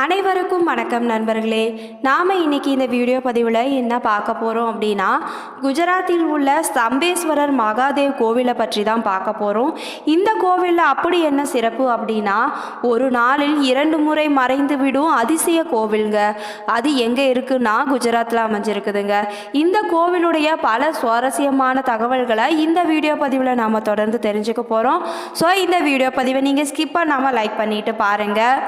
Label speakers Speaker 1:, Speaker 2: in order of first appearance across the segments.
Speaker 1: அனைவருக்கும் வணக்கம் நண்பர்களே. நாம் இன்னைக்கு இந்த வீடியோ பதிவில் என்ன பார்க்க போகிறோம் அப்படின்னா குஜராத்தில் உள்ள ஸ்தம்பேஸ்வரர் மகாதேவ் கோவிலை பற்றி தான் பார்க்க போகிறோம் இந்த கோவிலில் அப்படி என்ன சிறப்பு அப்படின்னா ஒரு நாளில் இரண்டு முறை மறைந்து விடும் அதிசய கோவிலுங்க. அது எங்கே இருக்குன்னா குஜராத்தில் அமைஞ்சிருக்குதுங்க. இந்த கோவிலுடைய பல சுவாரஸ்யமான தகவல்களை இந்த வீடியோ பதிவில் நாம் தொடர்ந்து தெரிஞ்சுக்க போகிறோம் ஸோ இந்த வீடியோ பதிவை நீங்கள் ஸ்கிப் பண்ணாமல் லைக் பண்ணிட்டு பாருங்கள்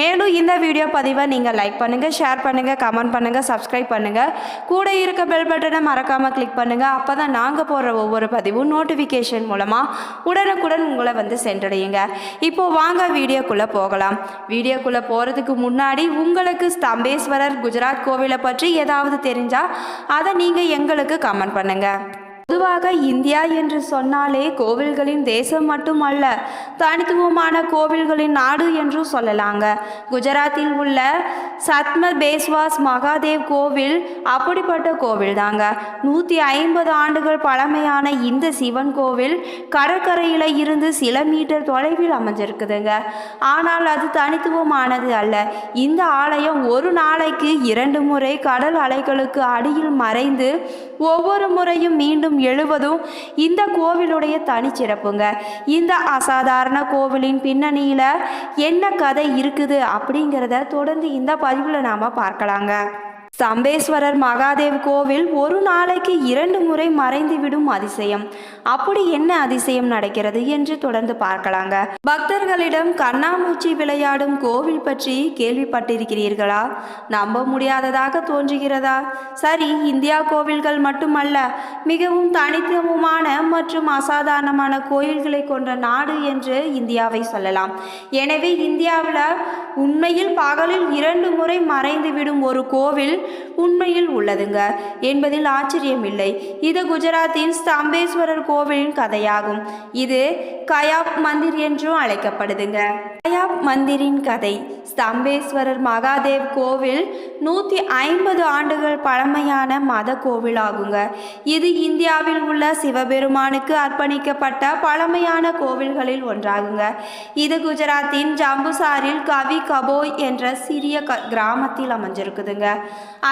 Speaker 1: மேலும் இந்த வீடியோ பதிவை நீங்கள் லைக் பண்ணுங்கள் ஷேர் பண்ணுங்கள் கமெண்ட் பண்ணுங்கள் சப்ஸ்கிரைப் பண்ணுங்கள் கூட இருக்க பெல் பட்டனை மறக்காமல் கிளிக் பண்ணுங்கள் அப்போ தான் நாங்கள் போடுற ஒவ்வொரு பதிவும் நோட்டிஃபிகேஷன் மூலமாக உடனுக்குடன் உங்களை வந்து சென்றடையுங்க. இப்போது வாங்க வீடியோக்குள்ளே போகலாம். வீடியோக்குள்ளே போகிறதுக்கு முன்னாடி உங்களுக்கு ஸ்தம்பேஸ்வரர் குஜராத் கோவிலை பற்றி ஏதாவது தெரிஞ்சால் அதை நீங்கள் எங்களுக்கு கமெண்ட் பண்ணுங்கள் பொதுவாக இந்தியா என்று சொன்னாலே கோவில்களின் தேசம் மட்டுமல்ல தனித்துவமான கோவில்களின் நாடு என்றும் சொல்லலாங்க. குஜராத்தில் உள்ள சத்ம பேஸ்வாஸ் மகாதேவ் கோவில் அப்படிப்பட்ட கோவில் தாங்க நூற்றி ஐம்பது ஆண்டுகள் பழமையான இந்த சிவன் கோவில் கடற்கரையில் இருந்து சில மீட்டர் தொலைவில் அமைஞ்சிருக்குதுங்க. ஆனால் அது தனித்துவமானது அல்ல. இந்த ஆலயம் ஒரு நாளைக்கு இரண்டு முறை கடல் அலைகளுக்கு அடியில் மறைந்து ஒவ்வொரு முறையும் மீண்டும் எழுவதும் இந்த கோவிலுடைய தனிச்சிறப்புங்க இந்த அசாதாரண கோவிலின் பின்னணியில் என்ன கதை இருக்குது அப்படிங்கிறத தொடர்ந்து இந்த பதிவில் நாம் பார்க்கலாங்க. சம்பேஸ்வரர் மகாதேவ் கோவில் ஒரு நாளைக்கு இரண்டு முறை மறைந்து விடும் அதிசயம். அப்படி என்ன அதிசயம் நடக்கிறது என்று தொடர்ந்து பார்க்கலாங்க. பக்தர்களிடம் கண்ணாமூச்சி விளையாடும் கோவில் பற்றி கேள்விப்பட்டிருக்கிறீர்களா? நம்ப முடியாததாக தோன்றுகிறதா? சரி இந்தியா கோவில்கள் மட்டுமல்ல மிகவும் தனித்துவமான மற்றும் அசாதாரணமான கோயில்களை கொண்ட நாடு என்று இந்தியாவை சொல்லலாம். எனவே இந்தியாவில் உண்மையில் பகலில் இரண்டு முறை மறைந்து விடும் ஒரு கோவில் உண்மையில் உள்ளதுங்க. என்பதில் ஆச்சரியமில்லை. இது குஜராத்தின் ஸ்தம்பேஸ்வரர் கோவிலின் கதையாகும். இது கயாப் மந்திர் என்றும் அழைக்கப்படுதுங்க. கயாப் மந்திரின் கதை. ஸ்தம்பேஸ்வரர் மகாதேவ் கோவில் நூற்றி ஐம்பது ஆண்டுகள் பழமையான மத கோவிலாகுங்க. இது இந்தியாவில் உள்ள சிவபெருமானுக்கு அர்ப்பணிக்கப்பட்ட பழமையான கோவில்களில் ஒன்றாகுங்க. இது குஜராத்தின் ஜம்புசாரில் கவி கபோய் என்ற சிறிய க கிராமத்தில் அமைஞ்சிருக்குதுங்க.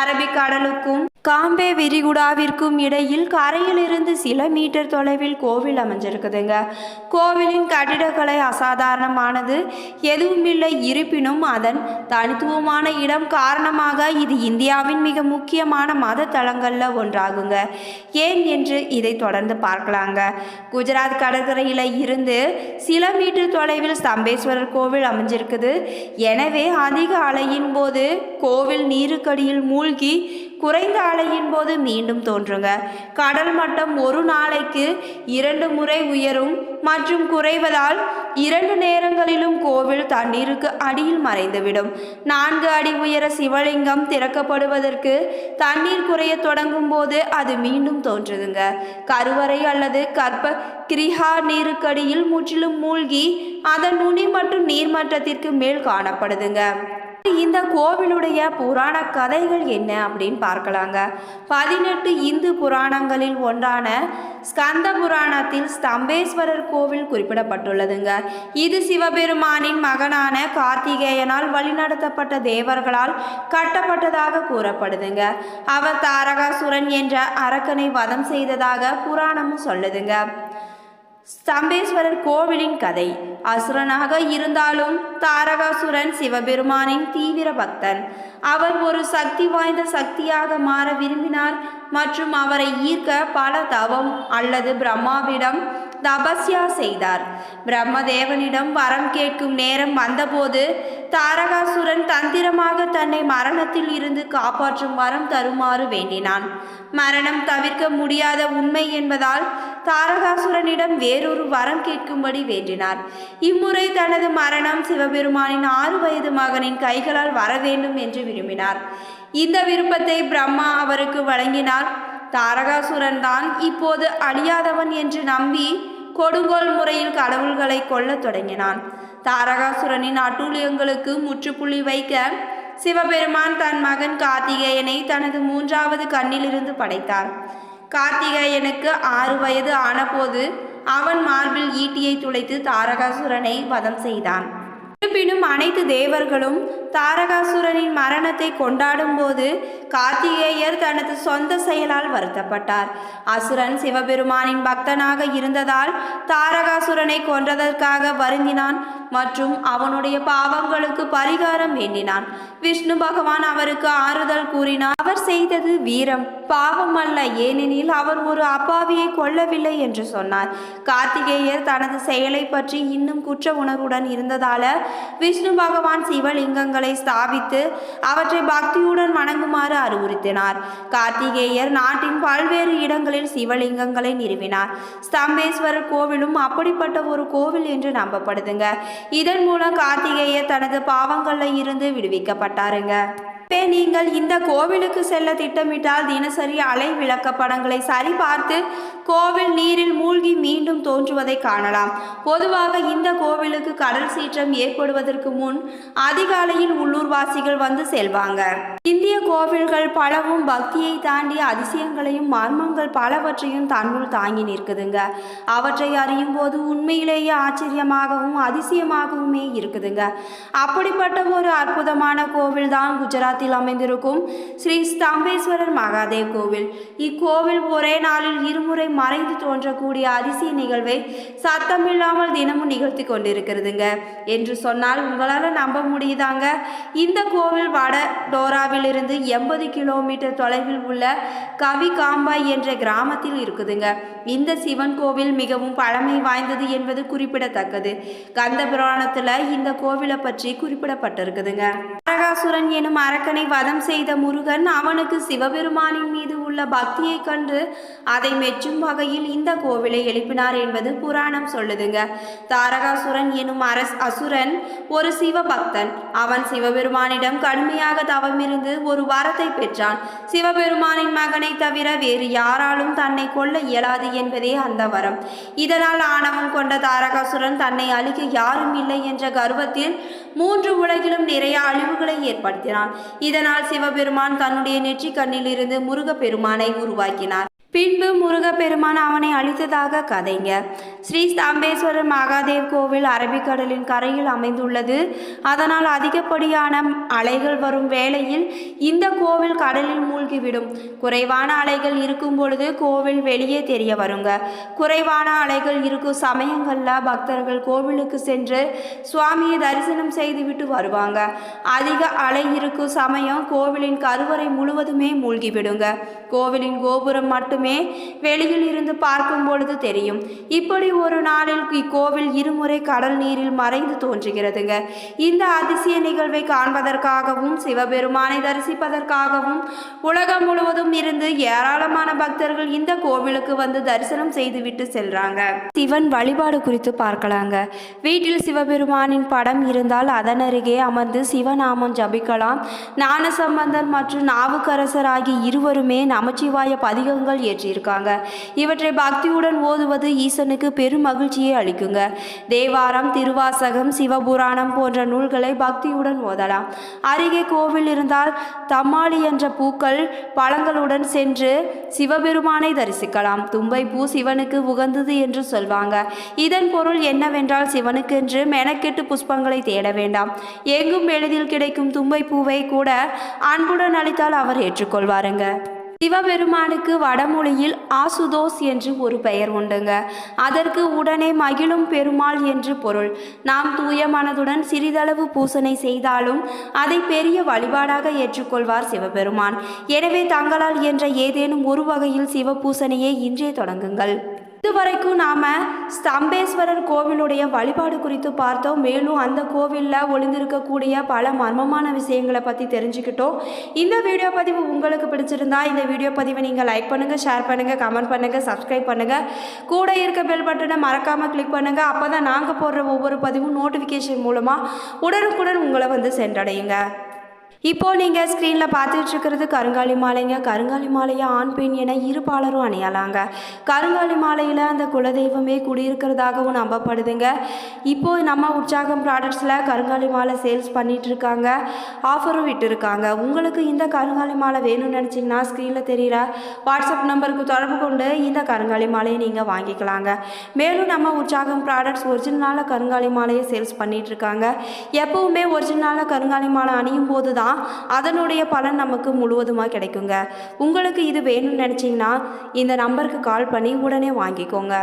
Speaker 1: அரபிக்கடலுக்கும் காம்பே விரிகுடாவிற்கும் இடையில் கரையிலிருந்து சில மீட்டர் தொலைவில் கோவில் அமைஞ்சிருக்குதுங்க. கோவிலின் கட்டிடக்கலை அசாதாரணமானது எதுவுமில்லை இருப்பினும் அதன் தனித்துவமான இடம் காரணமாக இது இந்தியாவின் மிக முக்கியமான மத தலங்களில் ஒன்றாகுங்க. ஏன் என்று இதை தொடர்ந்து பார்க்கலாங்க. குஜராத் கடற்கரையில் இருந்து சில மீட்டர் தொலைவில் ஸ்தம்பேஸ்வரர் கோவில் அமைஞ்சிருக்குது. எனவே அதிக அலையின் போது கோவில் நீருக்கடியில் மூழ்கி குறைந்த அலையின் போது மீண்டும் தோன்றுங்க. கடல் மட்டம் ஒரு நாளைக்கு இரண்டு முறை உயரும் மற்றும் குறைவதால் இரண்டு நேரங்களிலும் கோவில் தண்ணீருக்கு அடியில் மறைந்துவிடும். நான்கு அடி உயர சிவலிங்கம் திறக்கப்படுவதற்கு தண்ணீர் குறைய தொடங்கும் போது அது மீண்டும் தோன்றுதுங்க. கருவறை அல்லது கற்ப கிரிஹா நீருக்கடியில் முற்றிலும் மூழ்கி அதன் நுனி மற்றும் நீர்மட்டத்திற்கு மேல் காணப்படுதுங்க. இந்த கோவிலுடைய புராண கதைகள் என்ன அப்படின்னு பார்க்கலாங்க. பதினெட்டு இந்து புராணங்களில் ஒன்றான ஸ்கந்த புராணத்தில் ஸ்தம்பேஸ்வரர் கோவில் குறிப்பிடப்பட்டுள்ளதுங்க. இது சிவபெருமானின் மகனான கார்த்திகேயனால் வழிநடத்தப்பட்ட தேவர்களால் கட்டப்பட்டதாக கூறப்படுதுங்க. அவர் தாரகாசுரன் என்ற அரக்கனை வதம் செய்ததாக புராணமும் சொல்லுதுங்க. ஸ்தம்பேஸ்வரர் கோவிலின் கதை. அசுரனாக இருந்தாலும் தாரகாசுரன் சிவபெருமானின் தீவிர பக்தன். அவர் ஒரு சக்தி வாய்ந்த சக்தியாக மாற விரும்பினார் மற்றும் அவரை ஈர்க்க பல தவம் அல்லது பிரம்மாவிடம் தபஸ்யா செய்தார். பிரம்மதேவனிடம் வரம் கேட்கும் நேரம் வந்தபோது தாரகாசுரன் தந்திரமாக தன்னை மரணத்தில் இருந்து காப்பாற்றும் வரம் தருமாறு வேண்டினான். மரணம் தவிர்க்க முடியாத உண்மை என்பதால் தாரகாசுரனிடம் வேறொரு வரம் கேட்கும்படி வேண்டினார். இம்முறை தனது மரணம் சிவபெருமானின் ஆறு வயது மகனின் கைகளால் வர வேண்டும் என்று விரும்பினார். இந்த விருப்பத்தை பிரம்மா அவருக்கு வழங்கினார். தாரகாசுரன் தான் இப்போது அழியாதவன் என்று நம்பி கொடுங்கோல் முறையில் கடவுள்களை கொல்லத் தொடங்கினான். தாரகாசுரனின் அட்டூழியங்களுக்கு முற்றுப்புள்ளி வைக்க சிவபெருமான் தன் மகன் கார்த்திகேயனை தனது மூன்றாவது கண்ணிலிருந்து படைத்தார். கார்த்திகேயனுக்கு ஆறு வயது ஆனபோது அவன் மார்பில் ஈட்டியை துளைத்து தாரகாசுரனை வதம் செய்தான். இருப்பினும் அனைத்து தேவர்களும் தாரகாசுரனின் மரணத்தை கொண்டாடும் போது கார்த்திகேயர் தனது சொந்த செயலால் வருத்தப்பட்டார். அசுரன் சிவபெருமானின் பக்தனாக இருந்ததால் தாரகாசுரனை கொன்றதற்காக வருந்தினான் மற்றும் அவனுடைய பாவங்களுக்கு பரிகாரம் வேண்டினான். விஷ்ணு பகவான் அவருக்கு ஆறுதல் கூறினார். அவர் செய்தது வீரம். பாவம் அல்ல ஏனெனில் அவர் ஒரு அப்பாவியை கொல்லவில்லை என்று சொன்னார். கார்த்திகேயர் தனது செயலை பற்றி இன்னும் குற்ற உணர்வுடன் இருந்ததால விஷ்ணு பகவான் சிவலிங்கங்களை ஸ்தாபித்து அவற்றை பக்தியுடன் வணங்குமாறு அறிவுறுத்தினார். கார்த்திகேயர் நாட்டின் பல்வேறு இடங்களில் சிவலிங்கங்களை நிறுவினார். ஸ்தம்பேஸ்வரர் கோவிலும் அப்படிப்பட்ட ஒரு கோவில் என்று நம்பப்படுதுங்க. இதன் மூலம் கார்த்திகேயர் தனது பாவங்களில் இருந்து விடுவிக்கப்பட்டாருங்க. எனவே நீங்கள் இந்த கோவிலுக்கு செல்ல திட்டமிட்டால் தினசரி அலை விளக்கப்படங்களை சரிபார்த்து கோவில் நீரில் மூழ்கி மீண்டும் தோன்றுவதை காணலாம். பொதுவாக இந்த கோவிலுக்கு கடல் சீற்றம் ஏற்படுவதற்கு முன் அதிகாலையில் உள்ளூர்வாசிகள் வந்து செல்வாங்க. இந்திய கோவில்கள் பலவும் பக்தியை தாண்டி அதிசயங்களையும் மர்மங்கள் பலவற்றையும் தன்னுள் தாங்கி நிற்குதுங்க. அவற்றை அறியும் போது உண்மையிலேயே ஆச்சரியமாகவும் அதிசயமாகவுமே இருக்குதுங்க. அப்படிப்பட்ட ஒரு அற்புதமான கோவில் தான் குஜராத்தில் அமைந்திருக்கும் ஸ்ரீ ஸ்தம்பேஸ்வரர் மகாதேவ் கோவில். இக்கோவில் ஒரே நாளில் இருமுறை மறைந்து தோன்றக்கூடிய அதிசய நிகழ்வை சத்தமில்லாமல் தினமும் நிகழ்த்தி கொண்டிருக்கிறதுங்க. என்று சொன்னால் உங்களால் நம்ப முடியுதாங்க? இந்த கோவில் வட இருந்து எண்பது கிலோமீட்டர் தொலைவில் உள்ள கவி காம்பாய் என்ற கிராமத்தில் இருக்குதுங்க. இந்த சிவன் கோவில் மிகவும் பழமை வாய்ந்தது என்பது குறிப்பிடத்தக்கது. கந்த புராணத்தில் இந்த கோவிலை பற்றி குறிப்பிடப்பட்டிருக்குதுங்க. நரகாசுரன் எனும் அரக்கனை வதம் செய்த முருகன் அவனுக்கு சிவபெருமானின் மீது உள்ள பக்தியைக் கண்டு அதை மெச்சும் வகையில் இந்த கோவிலை எழுப்பினார் என்பது புராணம் சொல்லுதுங்க. தாரகாசுரன் எனும் அரஸ் அசுரன் ஒரு சிவபக்தன். அவன் சிவபெருமானிடம் கடுமையாக தவமிருந்து ஒரு வரத்தை பெற்றான். சிவபெருமானின் மகனை தவிர வேறு யாராலும் தன்னை கொல்ல இயலாது என்பதே அந்த வரம். இதனால் ஆணவம் கொண்ட தாரகாசுரன் தன்னை அழிக்க யாரும் இல்லை என்ற கர்வத்தில் மூன்று உலகிலும் நிறைய அழிவுகளை ஏற்படுத்தினான். இதனால் சிவபெருமான் தன்னுடைய நெற்றி கண்ணிலிருந்து முருகப்பெருமானை உருவாக்கினார். பின்பு முருகப்பெருமான் அவனை அழித்ததாக கதைங்க. ஸ்ரீ ஸ்தாம்பேஸ்வரர் மகாதேவ் கோவில் அரபிக்கடலின் கரையில் அமைந்துள்ளது. அதனால் அதிகப்படியான அலைகள் வரும் வேளையில் இந்த கோவில் கடலில் மூழ்கிவிடும். குறைவான அலைகள் இருக்கும் பொழுது கோவில் வெளியே தெரிய வருங்க. குறைவான அலைகள் இருக்கும் சமயங்களில் பக்தர்கள் கோவிலுக்கு சென்று சுவாமியை தரிசனம் செய்துவிட்டு வருவாங்க. அதிக அலை இருக்கும் சமயம் கோவிலின் கருவறை முழுவதுமே மூழ்கிவிடுங்க. கோவிலின் கோபுரம் மட்டும் மட்டுமே வெளியில் இருந்து பார்க்கும் பொழுது தெரியும். இப்படி ஒரு நாளில் இக்கோவில் இருமுறை கடல் நீரில் மறைந்து தோன்றுகிறதுங்க. இந்த அதிசய நிகழ்வை காண்பதற்காகவும் சிவபெருமானை தரிசிப்பதற்காகவும் உலகம் முழுவதும் இருந்து ஏராளமான பக்தர்கள் இந்த கோவிலுக்கு வந்து தரிசனம் செய்துவிட்டு செல்றாங்க. சிவன் வழிபாடு குறித்து பார்க்கலாங்க. வீட்டில் சிவபெருமானின் படம் இருந்தால் அதன் அருகே அமர்ந்து சிவநாமம் ஜபிக்கலாம். ஞானசம்பந்தன் மற்றும் நாவுக்கரசர் ஆகிய இருவருமே நமச்சிவாய பதிகங்கள் இயற்றியிருக்காங்க இவற்றை பக்தியுடன் ஓதுவது ஈசனுக்கு பெரும் மகிழ்ச்சியை அளிக்குங்க. தேவாரம் திருவாசகம் சிவபுராணம் போன்ற நூல்களை பக்தியுடன் ஓதலாம். அருகே கோவில் இருந்தால் தம்மாளி என்ற பூக்கள் பழங்களுடன் சென்று சிவபெருமானை தரிசிக்கலாம். தும்பை பூ சிவனுக்கு உகந்தது என்று சொல்வாங்க. இதன் பொருள் என்னவென்றால் சிவனுக்கென்று மெனக்கெட்டு புஷ்பங்களை தேட வேண்டாம். எங்கும் எளிதில் கிடைக்கும் தும்பை பூவை கூட அன்புடன் அளித்தால் அவர் ஏற்றுக்கொள்வாருங்க. சிவபெருமானுக்கு வடமொழியில் ஆசுதோஸ் என்று ஒரு பெயர் உண்டுங்க. அதற்கு உடனே மகிழும் பெருமாள் என்று பொருள். நாம் தூய மனதுடன் சிறிதளவு பூசனை செய்தாலும் அதை பெரிய வழிபாடாக ஏற்றுக்கொள்வார் சிவபெருமான். எனவே தங்களால் என்ற ஏதேனும் ஒரு வகையில் சிவ பூசணையை இன்றே தொடங்குங்கள். இதுவரைக்கும் நாம் ஸ்தம்பேஸ்வரர் கோவிலுடைய வழிபாடு குறித்து பார்த்தோம். மேலும் அந்த கோவிலில் ஒளிந்திருக்கக்கூடிய பல மர்மமான விஷயங்களை பற்றி தெரிஞ்சுக்கிட்டோம். இந்த வீடியோ பதிவு உங்களுக்கு பிடிச்சிருந்தா இந்த வீடியோ பதிவை நீங்கள் லைக் பண்ணுங்கள் ஷேர் பண்ணுங்கள் கமெண்ட் பண்ணுங்கள் சப்ஸ்கிரைப் பண்ணுங்கள் கூட இருக்க பெல் பட்டனை மறக்காமல் கிளிக் பண்ணுங்கள் அப்போ தான் நாங்கள் போடுற ஒவ்வொரு பதிவும் நோட்டிஃபிகேஷன் மூலமாக உடனுக்குடன் உங்களை வந்து சென்றடையுங்க. இப்போ நீங்கள் ஸ்க்ரீனில் பார்த்துட்டு இருக்கிறது கருங்காலி மாலைங்க. கருங்காலி மாலையை ஆண் பெண் என இரு பாலரும் அணியலாங்க. கருங்காலி மாலையில் அந்த குலதெய்வமே குடியிருக்கிறதாகவும் நம்பப்படுதுங்க. இப்போ நம்ம உற்சாகம் ப்ராடக்ட்ஸில் கருங்காலி மாலை சேல்ஸ் பண்ணிட்டு இருக்காங்க. ஆஃபரும் விட்டுருக்காங்க. உங்களுக்கு இந்த கருங்காலி மாலை வேணும்னு நினச்சிங்கன்னா ஸ்க்ரீனில் தெரிகிற வாட்ஸ்அப் நம்பருக்கு தொடர்பு கொண்டு இந்த கருங்காலி மாலையை நீங்கள் வாங்கிக்கலாங்க. மேலும் நம்ம உற்சாகம் ப்ராடக்ட்ஸ் ஒரிஜினலான கருங்காலி மாலையை சேல்ஸ் பண்ணிட்டு இருக்காங்க. எப்பவுமே ஒரிஜினலான கருங்காலி மாலை அணியும் போது தான் தான் அதனுடைய பலன் நமக்கு முழுவதுமாக கிடைக்குங்க. உங்களுக்கு இது வேணும்னு நினச்சிங்கன்னா இந்த நம்பருக்கு கால் பண்ணி உடனே வாங்கிக்கோங்க.